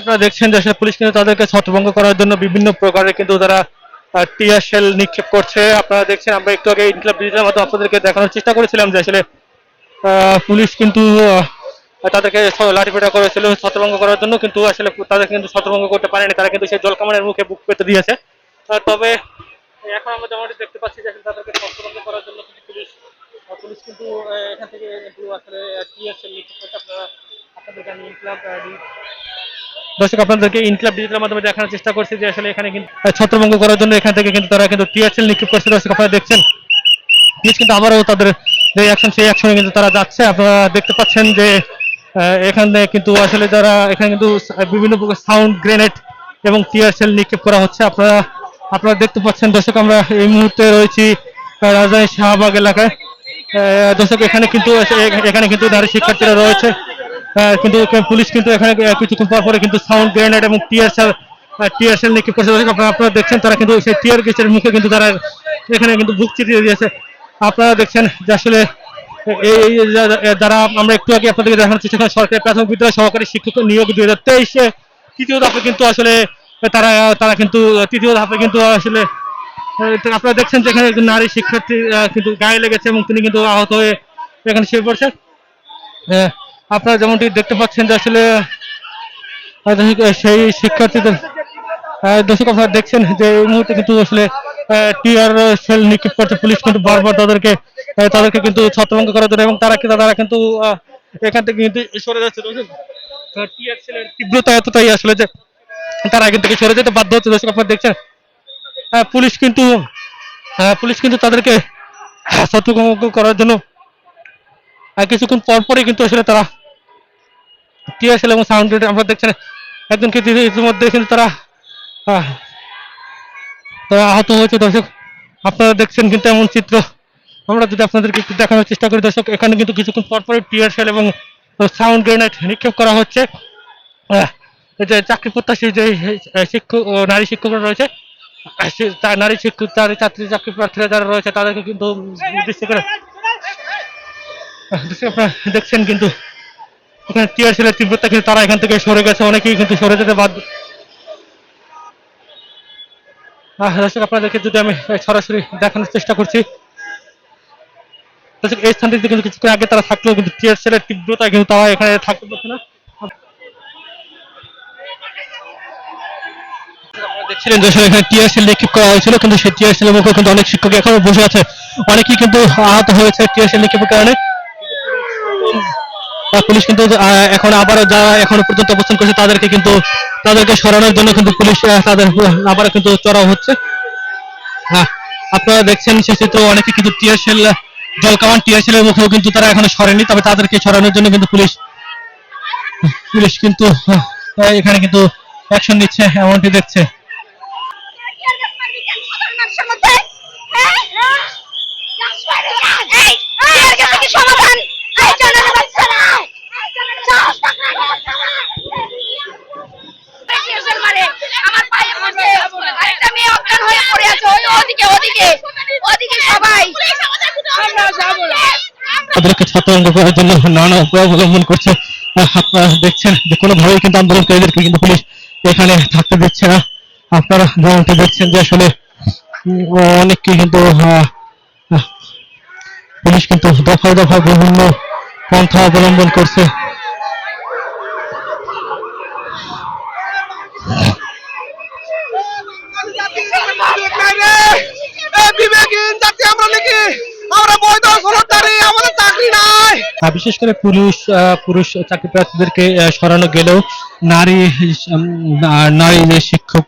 আপনারা দেখছেন যে আসলে পুলিশ কিন্তু তাদেরকে ছত্রভঙ্গ করার জন্য বিভিন্ন প্রকারের কিন্তু তারা টিয়ার নিক্ষেপ করছে। আপনারা দেখছেন, আমরা একটু আগে ইনক্লাব ডিজিটাল মাধ্যমে আপনাদেরকে দেখানোর চেষ্টা করেছিলাম যে আসলে পুলিশ কিন্তু তাদেরকে লাঠিপেটা করেছিল ছত্রভঙ্গ করার জন্য, কিন্তু আসলে তাদের কিন্তু ছত্রভঙ্গ করতে পারেনি। তারা কিন্তু সেই জলকামানের মুখে বুক পেতে দিয়েছে। তবে এখন আমরা যেমনটি দেখতে পাচ্ছি যে তাদেরকে ছত্রভঙ্গ করার জন্য কিন্তু পুলিশ পুলিশ কিন্তু এখান থেকে আসলে টিয়ার নিক্ষেপ করছে। আপনারা আপনাদেরকে আমি ইনক্লাব দর্শক, আপনাদেরকে ইনক্লাব ডিজিটাল মাধ্যমে দেখানোর চেষ্টা করছি যে আসলে এখানে কিন্তু ছত্রভঙ্গ করার জন্য এখান থেকে কিন্তু তারা কিন্তু টিয়ার শেল নিক্ষেপ করছে। দর্শক, আপনারা দেখছেন? পুলিশ কিন্তু আবারও তাদের যে অ্যাকশন সেই অ্যাকশনে কিন্তু তারা যাচ্ছে। আপনারা দেখতে পাচ্ছেন যে এখানে কিন্তু আসলে যারা, এখানে কিন্তু বিভিন্ন প্রকার সাউন্ড গ্রেনেড এবং টিয়ার সেল নিক্ষেপ করা হচ্ছে। আপনারা আপনারা দেখতে পাচ্ছেন, দর্শক, আমরা এই মুহূর্তে রয়েছি রাজধানী শাহবাগ এলাকায়। দর্শক, এখানে কিন্তু এখানে কিন্তু নারী শিক্ষার্থীরা রয়েছে। কিন্তু পুলিশ কিন্তু এখানে কিছুক্ষণ পর পরে কিন্তু সাউন্ড গ্রেনেড এবং টিয়ার সেল টিয়ার সেল নিক্ষেপ করছে। আপনারা দেখছেন তারা কিন্তু সেই টিয়ার গ্যাসের মুখে কিন্তু তারা এখানে কিন্তু বুক চিটিয়ে দিয়েছে। আপনারা দেখছেন যে আসলে এই যারা আমরা একটু আগে আপনাদেরকে দেখানোর চেষ্টা করি সরকারি প্রাথমিক বিদ্যালয় সহকারী শিক্ষক নিয়োগ দুই হাজার তেইশে তৃতীয় ধাপে কিন্তু আসলে তারা তারা কিন্তু তৃতীয় ধাপে কিন্তু আসলে আপনারা দেখছেন যে এখানে একজন নারী শিক্ষার্থী কিন্তু গায়ে লেগেছে এবং তিনি কিন্তু আহত হয়ে এখানে শুয়ে পড়ছেন। আহ, আপনারা যেমনটি দেখতে পাচ্ছেন যে আসলে সেই শিক্ষার্থীদের দর্শক আপনারা দেখছেন যে এই মুহূর্তে কিন্তু আসলে টিআর সেল নিক্ষেপ করছে, পুলিশ কিন্তু বারবার তাদেরকে তাদেরকে কিন্তু ছত্রভঙ্গ করার জন্য এবং তারা কিন্তু তারা কিন্তু এখান থেকে কিন্তু সরে যাচ্ছে। টিআর সেলের তীব্রতা এতটাই আসলে যে তারা এখান থেকে সরে যেতে বাধ্য হচ্ছে। দর্শক আপনারা দেখছেন পুলিশ কিন্তু পুলিশ কিন্তু তাদেরকে ছত্রভঙ্গ করার জন্য কিছুক্ষণ পর পরই কিন্তু আসলে তারা সেল এবং সাউন্ড আমরা দেখছেন একজন কিন্তু ইতিমধ্যে কিন্তু তারা তারা আহত হয়েছে। দর্শক, আপনারা দেখছেন কিন্তু এমন চিত্র। আমরা যদি আপনাদেরকে একটু দেখানোর চেষ্টা করি, দর্শক, এখানে কিন্তু কিছুক্ষণ পর পরই টিয়ার সেল এবং সাউন্ড গ্রেনেড নিক্ষেপ করা হচ্ছে। যে চাকরি প্রত্যাশী যে শিক্ষক নারী শিক্ষকরা রয়েছে নারী শিক্ষক নারী ছাত্রী, চাকরি প্রার্থীরা যারা রয়েছে, তাদেরকে কিন্তু নির্দিষ্ট করে আপনারা দেখছেন কিন্তু এখানে টিয়ার সেলের তীব্রতা কিন্তু তারা এখান থেকে সরে গেছে, অনেকেই কিন্তু সরে যেতে বাধ্য দর্শক, আপনাদেরকে যদি আমি সরাসরি দেখানোর চেষ্টা করছি, দর্শক, এই স্থানটিতে কিন্তু কিছুক্ষণ আগে তারা থাকলেও কিন্তু টিয়ার সেলের তীব্রতা কিন্তু তারা এখানে থাকতে পারছে না। দেখছিলেন যে আসলে এখানে টিয়ার সেল নিক্ষেপ করা হয়েছিল, কিন্তু সেই মুখে কিন্তু অনেক শিক্ষক এখনও বসে আছে। অনেকেই কিন্তু আহত হয়েছে টিয়ার সেল নিক্ষেপের কারণে। পুলিশ কিন্তু এখন আবারও যারা এখনও পর্যন্ত অবস্থান করছে তাদেরকে কিন্তু তাদেরকে সরানোর জন্য কিন্তু পুলিশ তাদের আবারও কিন্তু চড়াও হচ্ছে হ্যাঁ আপনারা দেখছেন সে চিত্র অনেকে কিন্তু টিয়ার সেল জল কামান টিয়ার সেলের মুখেও কিন্তু তারা এখনও সরেনি তবে তাদেরকে সরানোর জন্য কিন্তু পুলিশ পুলিশ কিন্তু এখানে কিন্তু অ্যাকশন নিচ্ছে এমনটি দেখছে সমাধান তাদেরকে ছত্রভঙ্গ করার জন্য নানা উপায় অবলম্বন করছে। আপনারা দেখছেন যে কোনোভাবেই কিন্তু আন্দোলনকারীদেরকে কিন্তু পুলিশ এখানে থাকতে দিচ্ছে না। আপনারা যেমনটি দেখছেন যে আসলে অনেককে কিন্তু পুলিশ কিন্তু দফায় দফায় বিভিন্ন পন্থা অবলম্বন করছে। বিশেষ করে পুরুষ পুরুষ চাকরি প্রার্থীদেরকে সরানো গেলেও নারী নারী যে শিক্ষক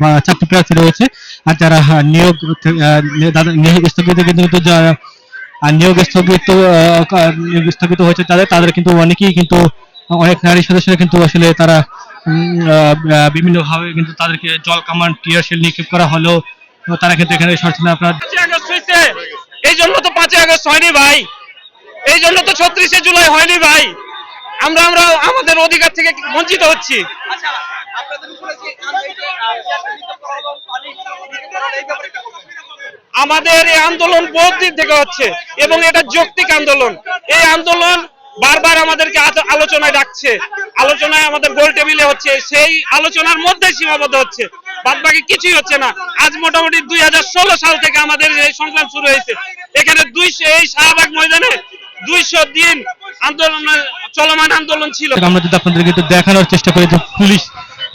বা চাকরি প্রার্থী রয়েছে, আর যারা নিয়োগ স্থগিত কিন্তু যারা আহ, নিয়োগ স্থগিত আহ, নিয়োগ স্থগিত হয়েছে তাদের তাদের কিন্তু অনেকেই কিন্তু অনেক নারী সদস্যরা কিন্তু আসলে তারা বিভিন্ন ভাবে কিন্তু তাদেরকে জল কামান টিয়ার শেল নিক্ষেপ করা হলো তারা কিন্তু এখানে সরছে না। আপনার এই জন্য তো পাঁচই আগস্ট হয়নি ভাই। এই জন্য তো ছত্রিশে জুলাই হয়নি ভাই। আমরা আমরা আমাদের অধিকার থেকে বঞ্চিত হচ্ছি। আমাদের এই আন্দোলন বহুত দিক থেকে হচ্ছে এবং এটা যৌক্তিক আন্দোলন। এই আন্দোলন বারবার আমাদেরকে আলোচনায় ডাকছে। আলোচনায় আমাদের গোল টেবিলে হচ্ছে, সেই আলোচনার মধ্যে সীমাবদ্ধ হচ্ছে। বাদ বাকি কিছুই হচ্ছে না। আজ মোটামুটি দুই সাল থেকে আমাদের এই সংগ্রাম শুরু হয়েছে। এখানে দুইশো, এই শাহবাগ ময়দানে দুইশো দিন আন্দোলন চলমান আন্দোলন ছিল। আমরা যদি আপনাদেরকে একটু দেখানোর চেষ্টা করি যে পুলিশ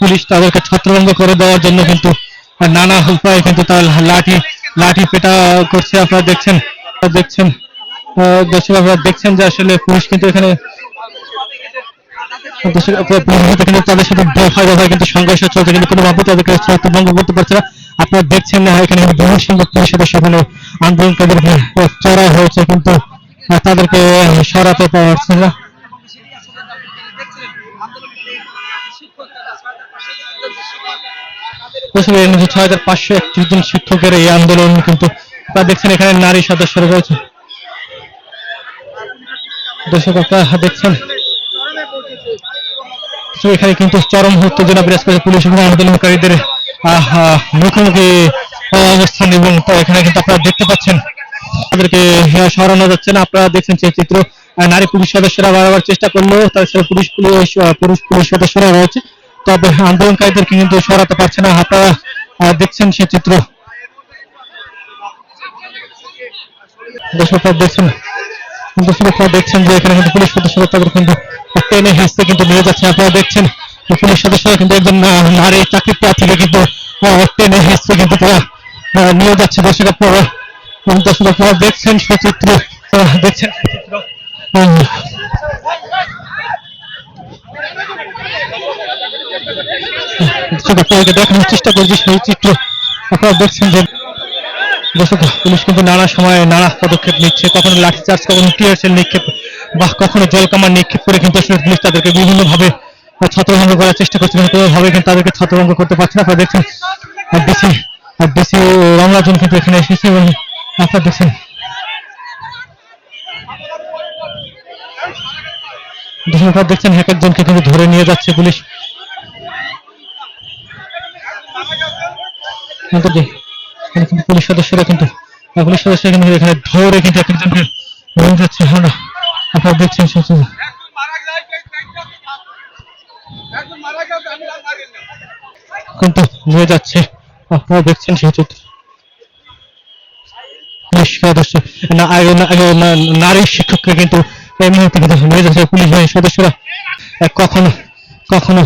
পুলিশ তাদেরকে ছত্রভঙ্গ করে দেওয়ার জন্য কিন্তু নানা উপায়ে কিন্তু তার লাঠি লাঠি পেটা করছে, আপনারা দেখছেন দেখছেন দর্শক আপনারা দেখছেন যে আসলে পুলিশ কিন্তু এখানে তাদের সাথে কিন্তু সংঘর্ষ চলছে, কিন্তু তাদেরকে ছত্রভঙ্গ করতে পারছে না। আপনারা দেখছেন না, এখানে বহু সংখ্যক পুলিশ সদস্য এখানে আন্দোলনকারীদের চড়া হয়েছে, কিন্তু তাদেরকে সরাতে পারছে না। আসলে এর মধ্যে ছয় হাজার পাঁচশো একত্রিশ জন শিক্ষকের এই আন্দোলন কিন্তু আপনারা দেখছেন, এখানে নারী সদস্যরা রয়েছে। দর্শক, আপনারা দেখছেন? এখানে কিন্তু চরম উত্তেজনা বিরাজ করে পুলিশ এবং আন্দোলনকারীদের মুখোমুখি অবস্থান এবং এখানে কিন্তু আপনারা দেখতে পাচ্ছেন। তাদেরকে সরানো যাচ্ছে না। আপনারা দেখছেন সেই চিত্র নারী পুলিশ সদস্যরা বারবার চেষ্টা করলেও তার সাথে পুলিশ পুলিশ পুরুষ পুলিশ সদস্যরা রয়েছে। তবে আন্দোলনকারীদেরকে কিন্তু সরাতে পারছে না। আপনারা দেখছেন সে চিত্র। দেখছেন দেখছেন যে এখানে কিন্তু পুলিশ সদস্যরা তাদের কিন্তু টেনে হেসতে কিন্তু নিয়ে যাচ্ছে। আপনারা দেখছেন পুলিশ সদস্যরা কিন্তু একজন নারী চাকরি প্রার্থীকে কিন্তু টেনে হেসতে কিন্তু তারা নিয়ে যাচ্ছে। দর্শক আপনারা দর্শক আপনারা দেখছেন সেই চিত্র দেখছেন চিত্র উম, দর্শক আপনাদেরকে দেখানোর চেষ্টা করছি সেই চিত্র। আপনারা দেখছেন যে দর্শক, পুলিশ কিন্তু নানা সময়ে নানা পদক্ষেপ নিচ্ছে। কখনো লাঠিচার্জ কখনো টিয়ারশেল নিক্ষেপ, বা কখনো জল কামান নিক্ষেপ করে কিন্তু আসলে পুলিশ তাদেরকে বিভিন্নভাবে ছত্রভঙ্গ করার চেষ্টা করছে, কিন্তু কোনোভাবে কিন্তু তাদেরকে ছত্রভঙ্গ করতে পারছে না। আপনারা দেখছেন ডিসি ডিসি রমনাজন কিন্তু এখানে এসেছে এবং আপনারা দেখছেন আপনারা দেখছেন এক একজনকে কিন্তু ধরে নিয়ে যাচ্ছে পুলিশ। পুলিশ সদস্যরা কিন্তু পুলিশ সদস্যরা কিন্তু এখানে ধরে কিন্তু এক একজনকে নিয়ে যাচ্ছে আমরা আপনারা দেখছেন কিন্তু নিয়ে যাচ্ছে, আপনারা দেখছেন সেই চিত্র পুলিশ সদস্য নারী শিক্ষককে কিন্তু এই মুহূর্তে কিন্তু যাচ্ছে, পুলিশ বাহিনীর সদস্যরা কখনো কখনো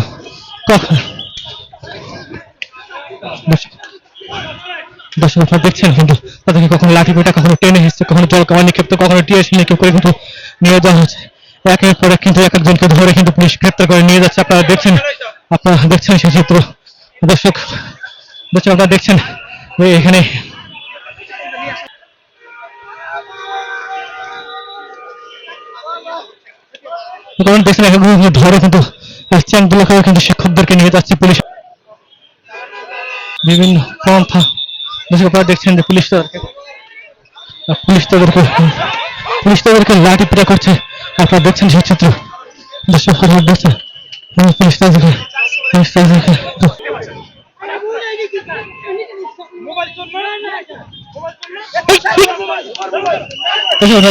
দর্শক- আপনারা দেখছেন কিন্তু তাদেরকে কখনো লাঠি পেটা কখনো টেনে হিসছে কখনো জল কামান নিক্ষেপ্ত কখনো টিএসি নিক্ষেপ করে কিন্তু নিয়ে যাওয়া হচ্ছে। একের পর এক কিন্তু এক একজনকে ধরে কিন্তু পুলিশ গ্রেপ্তার করে নিয়ে যাচ্ছে। আপনারা দেখছেন আপনারা দেখছেন সেই চিত্র। দর্শক দর্শক, আপনারা দেখছেন এখানে কারণ দেখছেন কিন্তু ধরে কিন্তু করে কিন্তু শিক্ষকদেরকে নিয়ে যাচ্ছে পুলিশ। বিভিন্ন পন্থা দেখছেন যে পুলিশ পুলিশ তাদেরকে পুলিশ তাদেরকে লাঠি পিটা করছে। আপনারা দেখছেন সেই চিত্র, দর্শক পুলিশ তাদেরকে পুলিশ তাদেরকে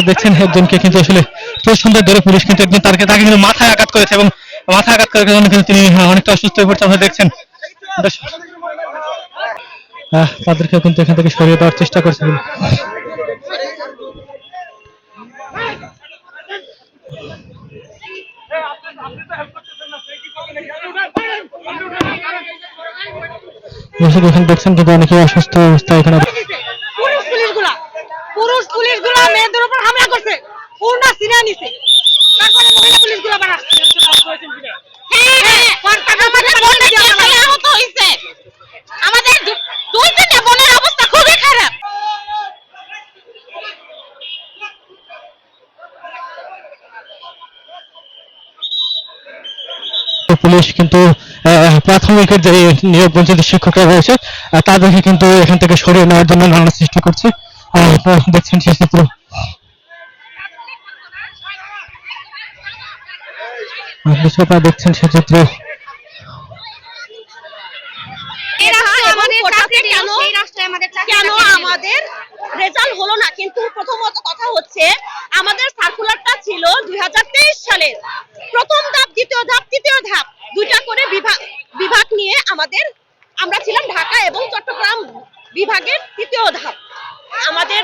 দেখছেন একজনকে কিন্তু আসলে প্রচণ্ড ধরে পুলিশ কিন্তু একজন তাকে তাকে কিন্তু মাথায় আঘাত করেছে এবং মাথায় আঘাত করার কারণে কিন্তু তিনি অনেকটা অসুস্থ হয়ে পড়ছে, আপনারা দেখছেন। তাদেরকে কিন্তু এখান থেকে সরিয়ে দেওয়ার চেষ্টা করছে। দর্শক এখানে দেখছেন কিন্তু অনেকে অসুস্থ অবস্থা এখানে। পুরুষ পুলিশগুলা পুলিশগুলা মেয়েদের উপর হামলা করছে। পূর্ণ নিছে। তারপরে মহিলা পুলিশগুলা পুলিশ কিন্তু প্রাথমিকের যে নিয়োগ বঞ্চিত শিক্ষকরা রয়েছে তাদেরকে কিন্তু এখান থেকে সরিয়ে নেওয়ার জন্য নানা চেষ্টা করছে। আপনারা দেখছেন সেই চিত্র। আপনারা দেখছেন সেই চিত্র। এই রাষ্ট্রে আমাদের চাকরি কেন কেন আমাদের রেজাল্ট হলো না? কিন্তু প্রথমত কথা হচ্ছে আমাদের সার্কুলারটা ছিল দুই হাজার তেইশ সালের। প্রথম ধাপ দ্বিতীয় ধাপ তৃতীয় ধাপ দুইটা করে বিভাগ বিভাগ নিয়ে আমাদের, আমরা ছিলাম ঢাকা এবং চট্টগ্রাম বিভাগের তৃতীয় ধাপ। আমাদের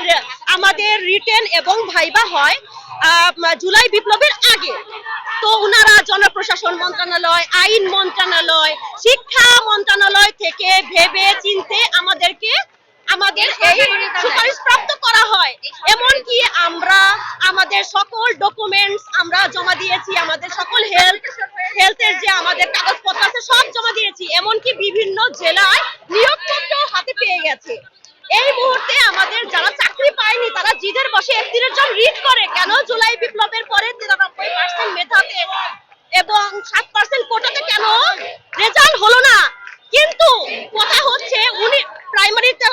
আমাদের রিটেন এবং ভাইবা হয় জুলাই বিপ্লবের আগে। তো ওনারা জনপ্রশাসন মন্ত্রণালয়, আইন মন্ত্রণালয়, শিক্ষা মন্ত্রণালয় থেকে ভেবে চিনতে আমাদেরকে আমাদের এই সুপারিশ প্রাপ্ত করা হয়। এমনকি আমরা আমাদের সকল ডকুমেন্টস আমরা জমা দিয়েছি আমাদের সকল হেলথ হেলথের যে আমাদের কাগজপত্র আছে সব জমা দিয়েছি। এমনকি বিভিন্ন জেলায় নিয়োগপত্র হাতে পেয়ে গেছে। এই মুহূর্তে আমাদের যারা চাকরি পায়নি তারা জিদের বসে একত্রিশ জন রিড করে কেন জুলাই বিপ্লবের পরে তিরানব্বই পার্সেন্ট মেধাতে এবং সাত পার্সেন্ট কোটাতে কেন রেজাল্ট হলো না? কিন্তু কথা হচ্ছে উনি প্রাইমারিতে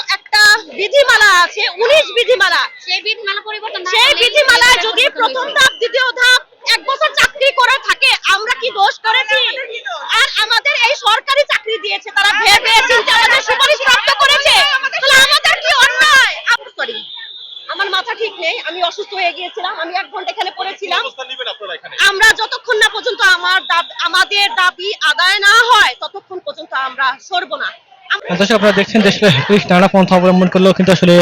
বিধিমালা আছে উনিশ বিধিমালা। সেই বিধিমালা পরিবর্তন সেই বিধিমালা যদি প্রথম ধাপ দ্বিতীয় ধাপ এক বছর চাকরি করে থাকে আমরা কি দোষ করেছি? আর আমাদের এই সরকারি চাকরি দিয়েছে তারা ভেবে চিন্তে আমাদের সুপারিশ প্রাপ্ত করেছে। তাহলে আমাদের কি অন্যায়? সরি আমার মাথা ঠিক নেই আমি অসুস্থ হয়ে গিয়েছিলাম আমি এক ঘণ্টা এখানে পড়েছিলাম। আমরা যতক্ষণ না পর্যন্ত আমার দাব- আমাদের দাবি আদায় না হয় ততক্ষণ পর্যন্ত আমরা সরব না। দর্শক, আপনারা দেখছেন আসলে পুলিশ নানা পন্থা অবলম্বন করলেও কিন্তু আসলে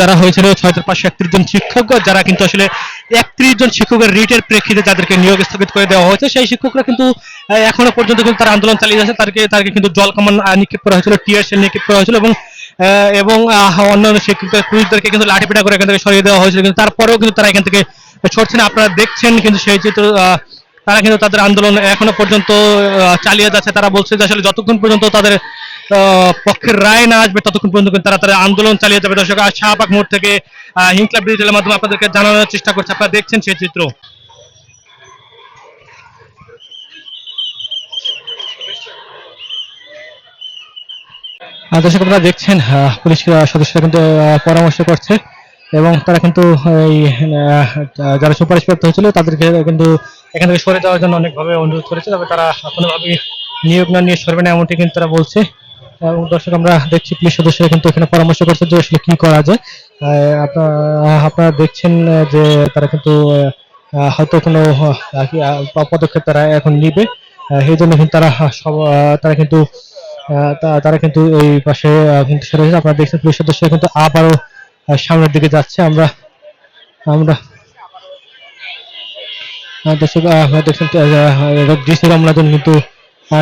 যারা হয়েছিল ছয় হাজার পাঁচশো একত্রিশ জন শিক্ষক, যারা কিন্তু আসলে একত্রিশ জন শিক্ষকের রিটের প্রেক্ষিতে নিয়োগ স্থগিত করে দেওয়া হয়েছে, সেই শিক্ষকরা কিন্তু এখনও পর্যন্ত কিন্তু তারা আন্দোলন চালিয়ে যাচ্ছে। তাদেরকে তাদেরকে কিন্তু জল কামান নিক্ষেপ করা হয়েছিল নিক্ষেপ করা হয়েছিল এবং এবং অন্যান্য শিক্ষক পুলিশদেরকে কিন্তু লাঠিপেটা করে এখান থেকে সরিয়ে দেওয়া হয়েছিল। কিন্তু তারপরেও কিন্তু তারা এখান থেকে সরছে না। আপনারা দেখছেন কিন্তু সেই চিত্র তারা কিন্তু তাদের আন্দোলন এখনও পর্যন্ত চালিয়ে যাচ্ছে। তারা বলছে যে আসলে যতক্ষণ পর্যন্ত তাদের পক্ষের রায় না আসবে, ততক্ষণ পর্যন্ত তারা তাদের আন্দোলন চালিয়ে যাবে। দর্শক আর শাহবাগ মোড় থেকে হিংক্লাব ডিজিটালের মাধ্যমে আপনাদেরকে জানানোর চেষ্টা করছে। আপনারা দেখছেন সেই চিত্র। দর্শক, আপনারা দেখছেন পুলিশ সদস্যরা কিন্তু পরামর্শ করছে এবং তারা কিন্তু এই যারা সুপারিশপ্রাপ্ত হয়েছিল তাদেরকে কিন্তু এখান থেকে সরে যাওয়ার জন্য অনেকভাবে অনুরোধ করেছে, তবে তারা কোনোভাবে নিয়োগ না নিয়ে সরবে না, এমনটি কিন্তু তারা বলছে। এবং দর্শক, আমরা দেখছি পুলিশ সদস্যরা কিন্তু এখানে পরামর্শ করছে যে আসলে কি করা যায়। আপনারা দেখছেন যে তারা কিন্তু হয়তো কোনো পদক্ষেপ তারা এখন নিবে। এই জন্য কিন্তু তারা সব তারা কিন্তু তারা কিন্তু এই পাশে কিন্তু সরে। আপনারা দেখছেন পুলিশ সদস্য কিন্তু আবারও সামনের দিকে যাচ্ছে। আমরা আমরা দর্শক দেখছেন ডিসি কিন্তু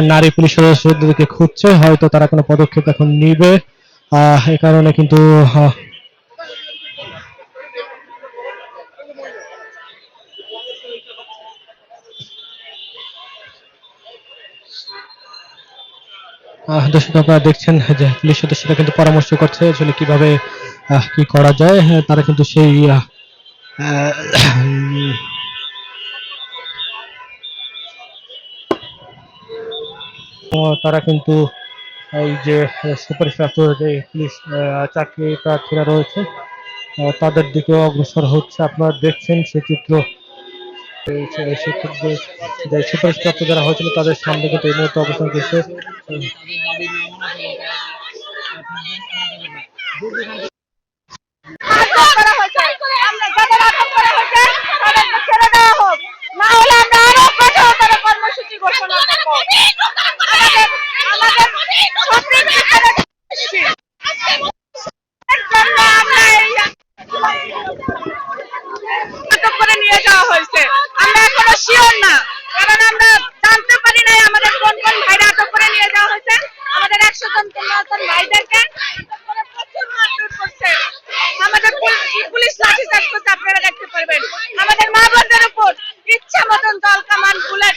নারী পুলিশ সদস্যদেরকে খুঁজছে হয়তো তারা কোনো পদক্ষেপ এখন নিবে। আহ, কারণে কিন্তু দর্শক আপনারা দেখছেন যে পুলিশ সদস্যরা কিন্তু পরামর্শ করছে আসলে কীভাবে কি করা যায়। হ্যাঁ, তারা কিন্তু সেই তারা কিন্তু এই যে সুপারিশপ্রাপ্ত যে পুলিশ চাকরি প্রার্থীরা রয়েছে। তাদের দিকে অগ্রসর হচ্ছে। আপনারা দেখছেন সে চিত্র। শিক্ষকদের যে যারা হয়েছিল, তাদের সামনে কিন্তু এই মুহূর্তে অবস্থান করছে আটক করা হয়েছে আমরা যাদের আটক করা হয়েছে তাদেরকে ছেড়ে দেওয়া হোক না হলে আমরা আরও কঠোরতর কর্মসূচি ঘোষণা করব আমাদের আমাদের সক্রিয় বিচারে এসেছি। এর জন্য আমরা এই আটক করে নিয়ে যাওয়া হয়েছে আমরা এখনও শিওর না কারণ আমরা জানতে পারি নাই আমাদের কোন কোন ভাইরা আটক করে নিয়ে যাওয়া হয়েছে আমাদের একশো জন মতন ভাইদেরকে আটক করে প্রচুর মারধর করছে আমাদের পুল- পুলিশ লাঠি চার্জ করছে আপনারা দেখতে পারবেন আমাদের মা বোনদের উপর মতন জল কামান বুলেট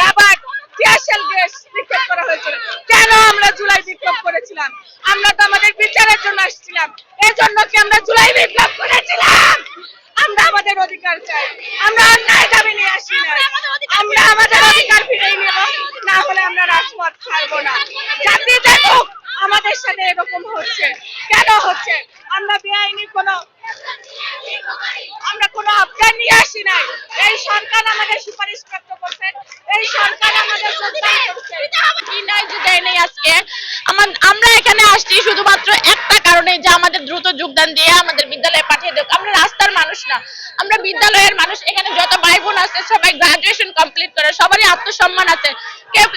রাবার টিয়ারশেল গ্যাস নিক্ষেপ করা হয়েছিল। কেন আমরা জুলাই বিপ্লব করেছিলাম আমরা তো আমাদের বিচারের জন্য আসছিলাম এই জন্য কি আমরা জুলাই বিপ্লব করেছিলাম আমরা আমাদের অধিকার চাই আমরা অন্যায় দাবি নিয়ে আসি না আমরা আমাদের অধিকার ফিরিয়ে নেব না হলে আমরা রাজপথ ছাড়বো না জাতি দেখুক আমাদের সাথে এরকম বিনয় যে দেয় নাই আজকে আমার- আমরা আসছি শুধুমাত্র একটা কারণে যে আমাদের দ্রুত যোগদান দিয়ে আমাদের বিদ্যালয়ে পাঠিয়ে দেব আমরা রাস্তার মানুষ না। আমরা বিদ্যালয়ের মানুষ, এখানে যত ভাই বোন আছে, সবাই গ্রাজুয়েশন কমপ্লিট করে, সবারই আত্মসম্মান আছে।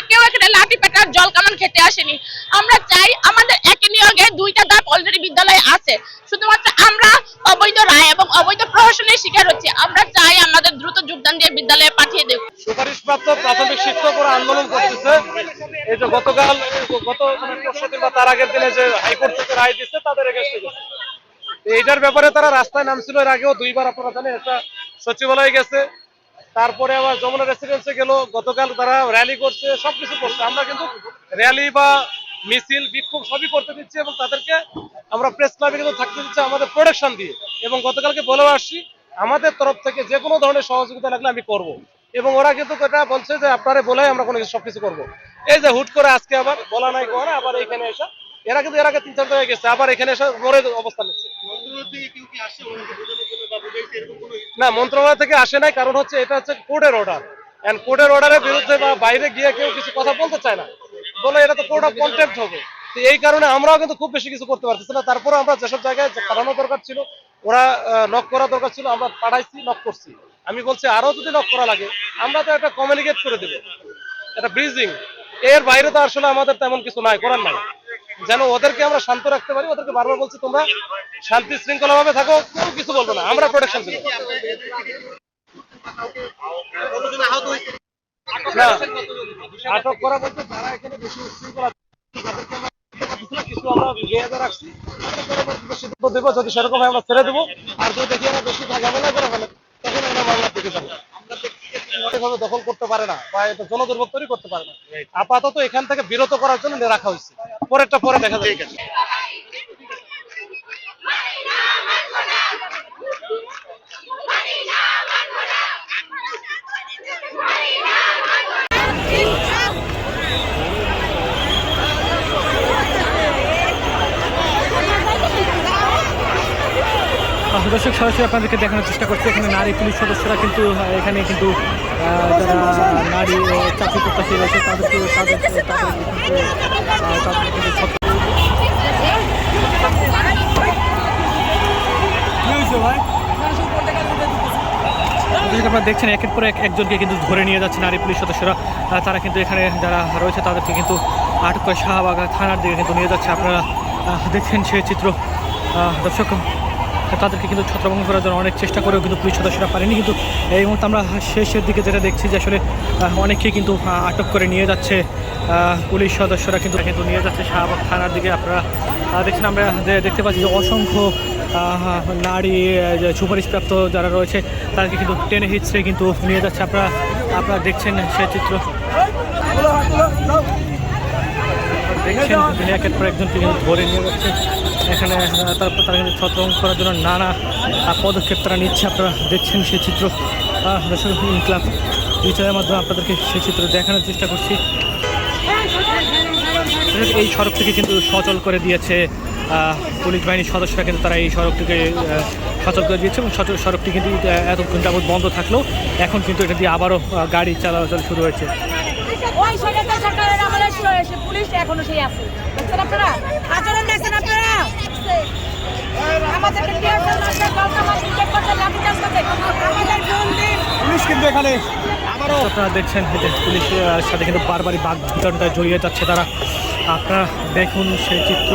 কেউ এখানে লাঠি পেটার জল কামান খেতে আসেনি। আমরা চাই আমাদের একই নিয়োগে দুইটা ধাপ অলরেডি বিদ্যালয়ে আছে। শুধুমাত্র আমরা অবৈধ রায় এবং অবৈধ প্রহসনের শিকার হচ্ছি। আমরা চাই আমাদের দ্রুত যোগদান দিয়ে বিদ্যালয়ে পাঠিয়ে দেব। সুপারিশপ্রাপ্ত প্রাথমিক শিক্ষকরা আন্দোলন করতেছে। এই যে গতকাল, গত মানে বা তার আগের দিনে যে হাইকোর্ট থেকে রায় দিচ্ছে তাদের এগেস্টে এইটার ব্যাপারে তারা রাস্তায় নামছিল, এর আগেও দুইবার আপনারা জানেন, একটা সচিবালয়ে গেছে। তারপরে আবার যমুনা রেসিডেন্সে গেল। গতকাল তারা র্যালি করছে, সবকিছু করছে। আমরা কিন্তু র্যালি বা মিছিল, বিক্ষোভ সবই করতে দিচ্ছি এবং তাদেরকে আমরা প্রেস ক্লাবে কিন্তু থাকতে দিচ্ছি আমাদের প্রোটেকশন দিয়ে। এবং গতকালকে বলেও আসছি, আমাদের তরফ থেকে যে কোনো ধরনের সহযোগিতা লাগলে আমি করব। এবং ওরা কিন্তু এটা বলছে যে আপনারা বলে আমরা কোনো কিছু সবকিছু করব। এই যে হুট করে আজকে আবার বলা নাই করে, আবার এখানে এসে এরা কিন্তু এর আগে তিন চার জায়গায় গেছে, আবার এখানে এসে মোড়ে অবস্থান নিচ্ছে। না, মন্ত্রণালয় থেকে আসে নাই, কারণ হচ্ছে এটা হচ্ছে কোর্টের অর্ডার এন্ড কোর্টের অর্ডারের বিরুদ্ধে বা বাইরে গিয়ে কেউ কিছু কথা বলতে চায় না। বলে এটা তো কোর্ট অফ কন্টেম্প হবে। তো এই কারণে আমরাও কিন্তু খুব বেশি কিছু করতে পারতেছি না। তারপরে আমরা যেসব জায়গায় পাঠানো দরকার ছিল, ওরা নক করা দরকার ছিল, আমরা পাঠাইছি নক করছি। আমি বলছি আরও যদি নক করা লাগে, আমরা তো একটা কমিউনিকেট করে দেবো। একটা ব্রিজিং এর বাইরে তো আসলে আমাদের তেমন কিছু নাই, করার নাই। যেন ওদেরকে আমরা শান্ত রাখতে পারি, ওদেরকে বারবার বলছি, তোমরা শান্তি শৃঙ্খলা ভাবে থাকো, কেউ কিছু বলব না, আমরা প্রোটেকশন দেবো। আটক করা বলতে যারা এখানে বেশি উশৃঙ্খলা যদি সেরকম আমরা ছেড়ে দেবো, আর যদি দেখি আমরা বেশি ঝামেলা করে ফেলে তখন আমরা মামলা দিতে যাব। এভাবে দখল করতে পারে না বা এটা জনদুর্ভোগ তৈরি করতে পারে না। আপাতত এখান থেকে বিরত করার জন্য রাখা হয়েছে। পরেরটা পরে দেখা যাবে। দর্শক, সরাসরি আপনাদেরকে দেখানোর চেষ্টা করছি। এখানে নারী পুলিশ সদস্যরা কিন্তু এখানে কিন্তু যারা নারী চাকরি প্রত্যাশী রয়েছে তাদেরকে তাদের আপনারা দেখছেন, একের পর এক একজনকে কিন্তু ধরে নিয়ে যাচ্ছে নারী পুলিশ সদস্যরা। তারা কিন্তু এখানে যারা রয়েছে, তাদেরকে কিন্তু আটক করে শাহবাগা থানার দিকে কিন্তু নিয়ে যাচ্ছে। আপনারা দেখছেন সেই চিত্র। দর্শক তাদেরকে কিন্তু ছত্রভঙ্গ করার জন্য অনেক চেষ্টা করেও কিন্তু পুলিশ সদস্যরা পারেনি। কিন্তু এই মুহূর্তে আমরা শেষের দিকে যেটা দেখছি যে আসলে আহ, অনেকেই কিন্তু আটক করে নিয়ে যাচ্ছে পুলিশ সদস্যরা কিন্তু কিন্তু নিয়ে যাচ্ছে শাহবাগ থানার দিকে। আপনারা দেখছেন আমরা দেখতে পাচ্ছি যে অসংখ্য নারী সুপারিশপ্রাপ্ত যারা রয়েছে তাদেরকে কিন্তু টেনে হিচড়ে কিন্তু নিয়ে যাচ্ছে। আপনারা আপনারা দেখছেন সে চিত্র। দেখছেন একের পর একজনকে কিন্তু ধরে নিয়ে যাচ্ছে। এখানে তারপর তারা কিন্তু ছত্রভঙ্গ করার জন্য নানা পদক্ষেপ তারা নিচ্ছে। আপনারা দেখছেন সেই চিত্র দর্শক ক্লাব বিচারের মাধ্যমে আপনাদেরকে সেই চিত্র দেখানোর চেষ্টা করছি। এই সড়কটিকে কিন্তু সচল করে দিয়েছে পুলিশ বাহিনীর সদস্যরা কিন্তু তারা এই সড়কটিকে সচল করে দিয়েছে এবং সচল সড়কটি কিন্তু এতক্ষণ যাবত বন্ধ থাকলেও এখন কিন্তু এটা দিয়ে আবারও গাড়ি চলাচল শুরু হয়েছে। পুলিশ এখনও সেই আছে। আপনারা আমাদেরকে টিয়ার সেল মারছে, গলকা মারছে, চেক করছে, লাঠি চার্জ করছে। আমাদের জলদি পুলিশ কিন্তু এখানে আপনারা দেখছেন পুলিশের সাথে কিন্তু বারবারই বাঘ বিতরণটা জড়িয়ে যাচ্ছে তারা। আপনারা দেখুন সেই চিত্র।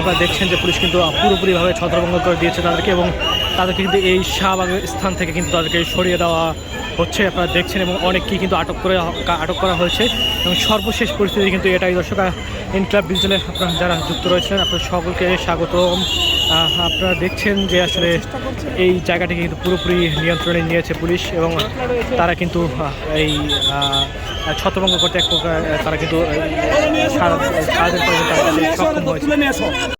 আপনারা দেখছেন যে পুলিশ কিন্তু পুরোপুরিভাবে ছত্রভঙ্গ করে দিয়েছে তাদেরকে এবং তাদেরকে কিন্তু এই শাহবাগ স্থান থেকে কিন্তু তাদেরকে সরিয়ে দেওয়া হচ্ছে আপনারা দেখছেন এবং অনেককেই কিন্তু আটক করে আটক করা হয়েছে। এবং সর্বশেষ পরিস্থিতি কিন্তু এটাই। দর্শক ইনক্লাব ডিভিশনে আপনারা যারা যুক্ত রয়েছেন আপনার সকলকে স্বাগতম। আহ, আপনারা দেখছেন যে আসলে এই জায়গাটিকে কিন্তু পুরোপুরি নিয়ন্ত্রণে নিয়েছে পুলিশ এবং তারা কিন্তু এই ছত্রভঙ্গ করতে এক প্রকার তারা কিন্তু সক্ষম হয়েছে।